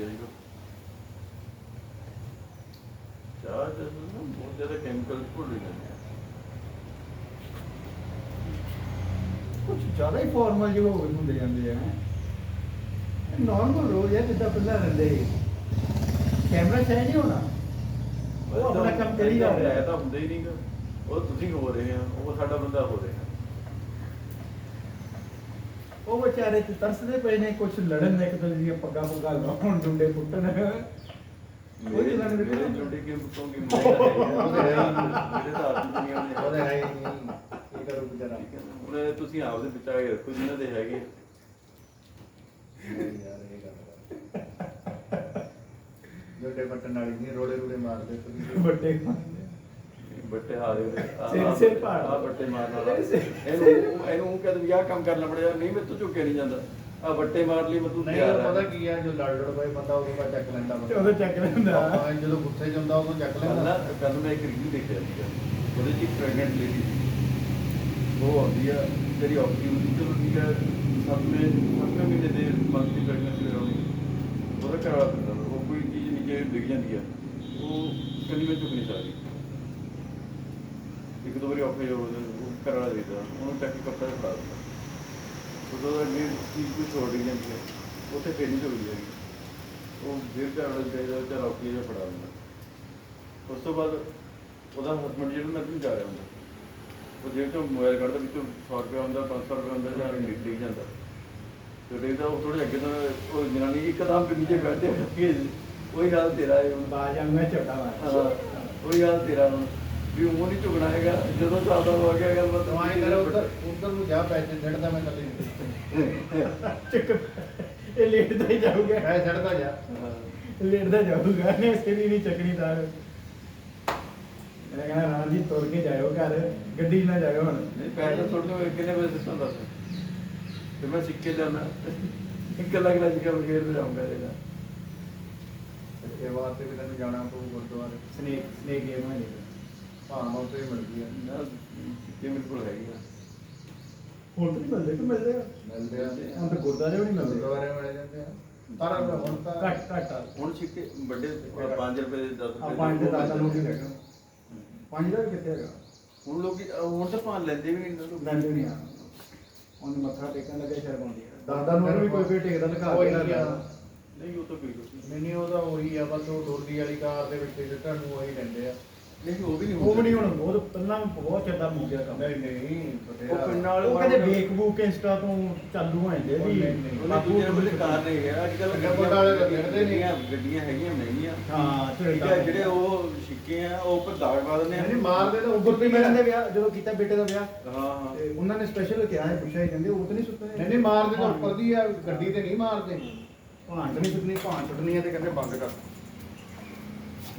ਹੈ ਦੇਖੋ ਚਾਹ ਨਾ ਬਹੁਤ ਜ਼ਿਆਦਾ ਕੈਮੀਕਲ ਭੁੱਲ ਜਾਂਦੇ ਆ। ਕੁਝ ਜ਼ਿਆਦਾ ਹੀ ਫਾਰਮਲ ਜਿਹੇ ਹੋ ਹੁੰਦੇ ਜਾਂਦੇ ਆ। ਨਾਰਮਲ ਰੋਜ਼ ਹੈ ਜਿੱਦਾਂ ਪਹਿਲਾਂ ਰਹਿੰਦੇ ਸੀ। ਕੈਮਰਾ ਚਾਹੀ ਨਹੀਂ ਹੋਣਾ। ਉਹ ਆਪਣਾ ਕੰਮ ਕਰੀ ਜਾ ਰਿਹਾ। ਤਾਂ ਹੁੰਦਾ ਹੀ ਨਹੀਂਗਾ ਉਹ ਤੁਸੀਂ ਹੋ ਰਹੇ ਆ ਉਹ ਸਾਡਾ ਬੰਦਾ ਹੋ ਰਿਹਾ। ਉਹ ਵਿਚਾਰੇ ਤੇ ਤਰਸਦੇ ਪਏ ਨੇ ਕੁਝ ਲੜਨ ਇੱਕ ਦੂਜੇ ਦੀਆਂ ਪੱਗਾਂ ਪੁੱਗਾਂ ਲਾਉਣ ਡੁੰਡੇ ਪੁੱਟਣ। ਕੋਈ ਮੇਰੇ ਨਹੀਂ ਮੇਰੇ ਜੁੜੇ ਕੇ ਪੁੱਤੋਂਗੇ ਮੇਰੇ ਤਾਂ ਆਪ ਦੁਨੀਆ ਦੇ ਉਹਦੇ ਹੈ ਹੀ ਨਹੀਂ। ਕੀ ਕਰੂ ਵਿਚਾਰਾ? ਠੀਕ ਹੈ। ਨਾ? ਹੁਣ ਤੁਸੀਂ ਆਪਦੇ ਬਚਾ ਕੇ ਰੱਖੋ ਜਿਨ੍ਹਾਂ ਦੇ ਹੈਗੇ ਯਾਰ ਇਹ ਗੱਲ ਜੋਡੇ ਬਟਨ ਵਾਲੀ ਨਹੀਂ ਰੋੜੇ ਰੋੜੇ ਮਾਰਦੇ ਤੁਸੀਂ। ਵੱਡੇ ਬੱਟੇ ਹਾਰੇ ਸਿਰ- ਸਿਰ ਪਾੜ। ਆ ਬੱਟੇ ਮਾਰਨ ਵਾਲਾ। ਇਹਨੂੰ ਇਹਨੂੰ ਕਹਿੰਦੇ ਵੀ ਆਹ ਕੰਮ ਕਰਨਾ ਪੜਿਆ ਨਹੀਂ ਮੈਂ ਤੋਂ ਝੁੱਕਿਆ ਨਹੀਂ ਜਾਂਦਾ। ਆ ਬੱਟੇ ਮਾਰ ਲਈ ਮੈਂ ਤੂੰ ਨਹੀਂ ਤਿਆਰ ਪਤਾ ਹੈ ਕੀ ਆ ਜੋ ਲੜ ਲੜ ਪਏ ਬੰਦਾ ਉਦੋਂ ਬਾਅਦ ਚੱਕ ਲੈਂਦਾ ਬੰਦਾ। ਉਹਦੇ ਚੱਕ ਲੈਂਦਾ। ਆਪਾਂ ਜਦੋਂ ਗੁੱਸੇ 'ਚ ਹੁੰਦਾ ਉਦੋਂ ਚੱਕ ਲੈਂਦਾ। ਕੱਲ ਮੈਂ ਇੱਕ ਰਿਵਿਊ ਦੇਖਿਆ ਸੀਗਾ। ਉਹਦੇ ਚ ਇੱਕ ਪ੍ਰੈਗਨੈਂਟ ਲੇਡੀ ਉਹ ਆਉਂਦੀ ਆ ਜਿਹੜੀ ਔਖੀ ਹੁੰਦੀ। ਚਲੋ ਠੀਕ ਹੈ ਸੱਤਵੇਂ ਸੱਤਵੇਂ ਮਹੀਨੇ ਦੇ ਮੰਥ ਦੀ ਪ੍ਰੈਗਨੈਂਸੀ ਕਰਾਉਣੀ ਉਹਦਾ ਕਰਵਾ ਦਿੰਦਾ ਉਹ ਕੋਈ ਚੀਜ਼ ਨੀਚੇ ਡਿੱਗ ਜਾਂਦੀ ਆ। ਉਹ ਕੰਨੀ ਵਿੱਚ ਝੁਕ ਨਹੀਂ ਸਕਦੀ। ਇੱਕ ਦੋ ਵਾਰੀ ਔਖੇ ਹੋ ਜਾਂਦੇ ਉਹ ਕਰਵਾ ਦੇਦਾ ਉਹਨੂੰ ਚੱਕ ਕੇ ਕੱਪੜਾ ਫੜਾ ਦਿੰਦਾ ਉਦੋਂ ਦਾ ਅੱਗੇ ਚੀਜ਼ ਕੋਈ ਛੋੜ ਹੀ ਜਾਂਦੀ ਹੈ ਉੱਥੇ ਫੇਰ ਨਹੀਂ ਝੁਕਦੀ ਹੈਗੀ ਉਹ ਫਿਰ ਘਰ ਵਾਲੇ ਚਾਹੀਦਾ ਚਲ ਔਖੀ ਜਿਹਾ ਫੜਾ ਦਿੰਦਾ ਉਸ ਤੋਂ ਬਾਅਦ ਉਹਦਾ ਹਸਬੰਡ ਜਿਹੜਾ ਨਾ ਵੀ ਜਾ ਰਿਹਾ ਹੁੰਦਾ ਉਹ ਜੇਬ ਤੋਂ ਮੋਬਾਈਲ ਕੱਢਦਾ ਵਿੱਚੋਂ 100 ਰੁਪਏ ਹੁੰਦਾ 500 ਰੁਪਏ ਹੁੰਦਾ ਜਾਂ ਨਿਕਲ ਜਾਂਦਾ ਤੇ ਦੇਖਦਾ ਉਹ ਥੋੜੇ ਅੱਗੇ ਤੋਂ ਉਹ ਜਨਾਨੀ ਇੱਕਦਮ ਤੇ ਨੀਚੇ ਬੈਠਦੇ ਕਿ ਉਹੀ ਹਾਲ ਤੇਰਾ ਹੈ ਬਾਜ ਮੈਂ ਝੋਟਾ ਮਾਰ ਉਹੀ ਹਾਲ ਤੇਰਾ ਹੁਣ ਵੀ ਉਹ ਨਹੀਂ ਝੁਕਣਾ ਹੈਗਾ। ਜਦੋਂ ਚੱਲਦਾ ਹੋ ਗਿਆ ਗੱਲ ਬਸ ਤੂੰ ਕਰ ਉਧਰ ਉਧਰ ਨੂੰ ਜਾ ਪੈਸੇ ਛੱਡਦਾ ਮੈਂ ਕੱਲੀ ਚੱਕ ਇਹ ਲੇਟਦਾ ਹੀ ਜਾਊਗਾ। ਮੈਂ ਛੱਡਦਾ ਜਾ। ਲੇਟਦਾ ਜਾਊਗਾ। ਨੇ ਸਿਰੀ ਨਹੀਂ ਚੱਕਣੀ ਤਾਂ। ਮੈਂ ਕਹਿੰਦਾ ਰਾਮ ਜੀ ਤੁਰ ਕੇ ਜਾਇਓ ਘਰ। ਗੱਡੀ 'ਚ ਨਾ ਜਾਇਓ ਹੁਣ। ਨਹੀਂ ਪੈਸੇ ਥੋੜੇ ਜਿਹਾ ਕਿੰਨੇ ਵਜੇ ਸਿਸਟਮ ਦੱਸ ਤੇ ਮੈਂ ਸਿੱਖ ਕੇ ਜਾਣਾ ਇੱਕ ਲੱਖ ਲੱਖ ਕੇ ਫੇਰ ਤੇ ਜਾਊਂਗਾ ਇਹਦਾ ਇਹ ਵਾਸਤੇ ਵੀ ਤੈਨੂੰ ਜਾਣਾ ਪਊ ਗੁਰਦੁਆਰੇ। ਸਨੇਕ ਸਨੇਕ ਗੇਮ ਹੈ ਭਾਵਾਂ ਉੱਤੇ ਹੀ ਮਿਲਦੀ ਆ ਨਾ ਸਿੱਕੇ ਮੇਰੇ ਕੋਲ ਹੈਗੀ ਆ। ਹੁਣ ਤਾਂ ਨਹੀਂ ਮਿਲਦੇ ਕਿ ਮਿਲਦੇ ਆ। ਮਿਲਦੇ ਆ ਹੁਣ ਤਾਂ ਗੁਰਦਾਰੇ ਵੀ ਨਹੀਂ ਮਿਲਦੇ। ਗੁਰਦੁਆਰੇ ਮਿਲ ਜਾਂਦੇ ਆ। ਪਰ ਹੁਣ ਤਾਂ ਘੱਟ ਘੱਟ ਆ। ਹੁਣ ਸਿੱਕੇ ਵੱਡੇ 5 ਰੁਪਏ ਦੇ 10 ਆ ਰੁਪਏ ਪੰਜ ਦੇ ਦਸ ਲੋਕ ਹੀ ਦੇ ਹੈਗਾ। ਪੰਜ ਦਾ ਵੀ ਕਿੱਥੇ ਹੈਗਾ? ਹੁਣ ਲੋਕੀ ਹੁਣ ਤਾਂ ਭਾਂ ਲੈਂਦੇ ਵੀ ਨਹੀਂ ਲੋਕ ਲੈਂਦੇ ਨਹੀਂ ਆ। ਉਹਨੂੰ ਮੱਥਾ ਟੇਕਣ ਲੱਗੇ ਸ਼ਰਮ ਆਉਂਦੀ ਹੈ ਦਾਦਾ ਨੂੰ ਵੀ ਕੋਈ ਕੋਈ ਟੇਕਦਾ ਲਗਾ ਕੋਈ ਕੇ ਨਹੀਂ ਆ। ਨਹੀਂ ਉਹ ਤਾਂ ਨਹੀਂ। ਨਹੀਂ ਉਹਦਾ ਉਹੀ ਆ ਬਸ ਉਹ ਡੋਲੀ ਵਾਲੀ ਕਾਰ ਦੇ ਵਿੱਚ ਸਿੱਟਣ ਨੂੰ ਉਹੀ ਲੈਂਦੇ ਆ। ਨਹੀਂ ਉਹ ਵੀ ਨਹੀਂ ਉਹ ਵੀ ਨਹੀਂ ਹੁਣ ਪਹਿਲਾਂ ਬਹੁਤ ਚੱਲਦਾ ਮੁੱਕਿਆ ਕੰਮ ਨਹੀਂ ਨਹੀਂ ਉਹ ਬਥੇਰਾ ਪਿੰਡਾਂ ਵਾਲੇ ਉਹ ਕਹਿੰਦੇ ਵੇਕ ਬੂਕ ਇੰਸਟਾ ਤੋਂ ਚਾਲੂ ਹੋ ਜਾਂਦੇ ਉਹ ਵੀ ਨਹੀਂ, ਨਹੀਂ। ਉਹਨੇ ਦੂਜੇ ਨੰਬਰ ਤੇ ਕਾਰ ਨਹੀਂ ਹੈ ਅੱਜ ਕੱਲ ਅੱਗੇ ਪਿੰਡ ਵਾਲੇ ਤਾਂ ਖੇਡਦੇ ਨਹੀਂ। ਗੱਡੀਆਂ ਹੈਗੀਆਂ ਮਹਿੰਗੀਆਂ। ਹਾਂ ਠੀਕ ਹੈ ਜਿਹੜੇ ਉਹ ਸਿੱਕੇ ਆ ਉਹ ਉੱਪਰ ਦਾਗ ਪਾ ਦਿੰਦੇ ਨਹੀਂ ਮਾਰਦੇ ਤਾਂ ਉਹ ਗੁਰਪ੍ਰੀਤ ਮੈਡਮ ਦੇ ਵਿਆਹ ਜਦੋਂ ਕੀਤਾ ਬੇਟੇ ਦਾ ਵਿਆਹ ਹਾਂ ਹਾਂ। ਤੇ ਉਹਨਾਂ ਨੇ ਸਪੈਸ਼ਲ ਕਿਹਾ ਹੈ ਪੁੱਛਿਆ ਸੀ, ਕਹਿੰਦੇ ਉਹ ਤਾਂ ਨਹੀਂ ਸੁੱਤੇ। ਨਹੀਂ ਨਹੀਂ ਮਾਰਦੇ ਤਾਂ ਉੱਪਰ ਦੀ ਆ ਗੱਡੀ ਤੇ ਨਹੀਂ ਮਾਰਦੇ। ਭਾਂਟ ਨਹੀਂ ਸੁੱਟਣੀ ਭਾਂਟ ਸੁੱਟਣੀ ਤੇ ਕਹਿੰਦੇ ਬੰਦ ਕਰ।